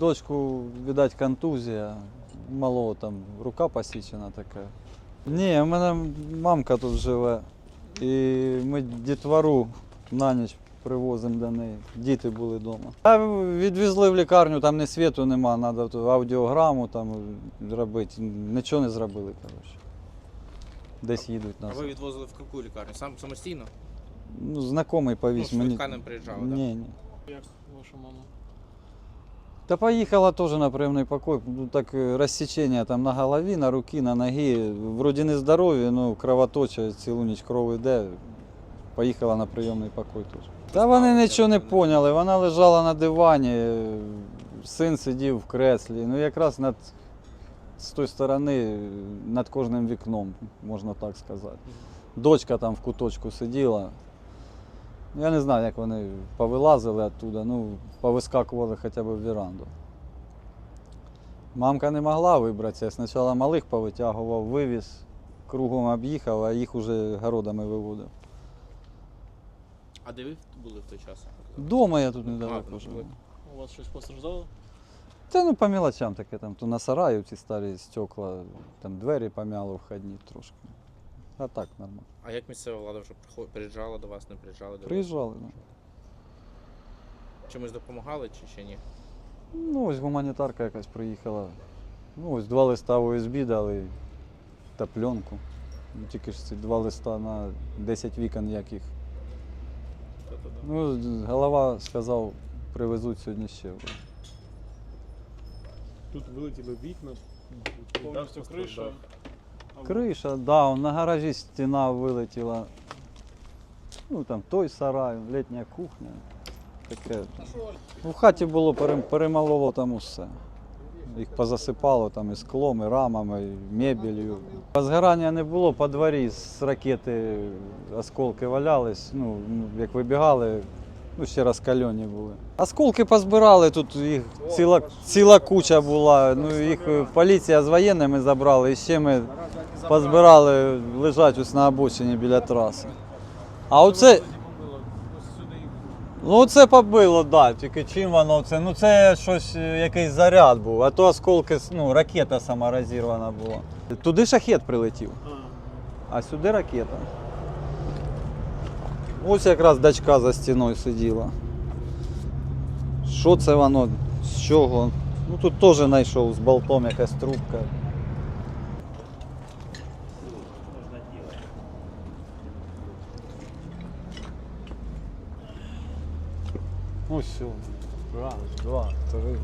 дочку, видать, контузія. Малого там рука посічена така. Ні, у мене мамка тут живе. І ми дітвору на ніч привозимо до неї. Діти були вдома. А відвезли в лікарню, там ні світу нема, треба аудіограму там робити. Нічого не зробили, коротше. Десь їдуть А нас. ви відвозили в яку лікарню? Сам самостійно? Ну, знайомий Ну, повіз мені. швидка не приїжджала, так? Ні, ні. Як ваша мама? Та поїхала теж на прийомний покой. Ну, так е, розсічення там на голові, на руки, на ноги. Вроді не здорові, ну кровоточить, цілу ніч кров йде. Поїхала на прийомний покой теж. Та вони нічого не поняли. Вона лежала на дивані, син сидів в креслі. Ну якраз над з тої сторони, над кожним вікном, можна так сказати. Дочка там в куточку сиділа. Я не знаю, як вони повилазили оттуда, ну, повискакували хоча б в віранду. Мамка не могла вибратися. Я спочатку малих повитягував, вивіз, кругом об'їхав, а їх уже городами виводив. А де ви були в той час? Дома я тут недалеко ну, живу. У вас щось постраждало? Та ну по мелочам таке там, то на сараї ці старі стекла, там двері помяло входні трошки. А так нормально. А як місцева влада вже приїжджала до вас, не приїжджала до вас? Приїжджали. Ну. Чимось допомагали чи ще ні? Ну, ось гуманітарка якась приїхала. Ну, ось два листа в ОСБ дали та пленку. Ну, тільки ж ці два листа на 10 вікон яких. Ну, голова сказав, привезуть сьогодні ще. Тут вилетіли вікна. Повністю криша. Криша, да, на гаражі стіна вилетіла. Ну там той сарай, літня кухня. Таке. Ну, в хаті було перем- перемалоло там усе. Їх позасипало там і склом, і рамами, і мебелью. Згорання не було, по дворі з ракети осколки валялись. Ну, ну, як вибігали, ну ще розкальоні були. Осколки позбирали, тут їх ціла, ціла куча була. Ну, їх е, поліція з воєнними забрали, і ще ми позбирали, лежать ось на обочині біля траси. А оце. Ну це побило, так, да, тільки чим воно це? Ну це щось, е, якийсь заряд був, а то осколки, ну, ракета сама розірвана була. Туди шахет прилетів, а сюди ракета. Ось якраз дочка за стіною сиділа. Що це воно? З чого? Ну тут теж знайшов з болтом якась трубка. Ну все. Раз, два, три.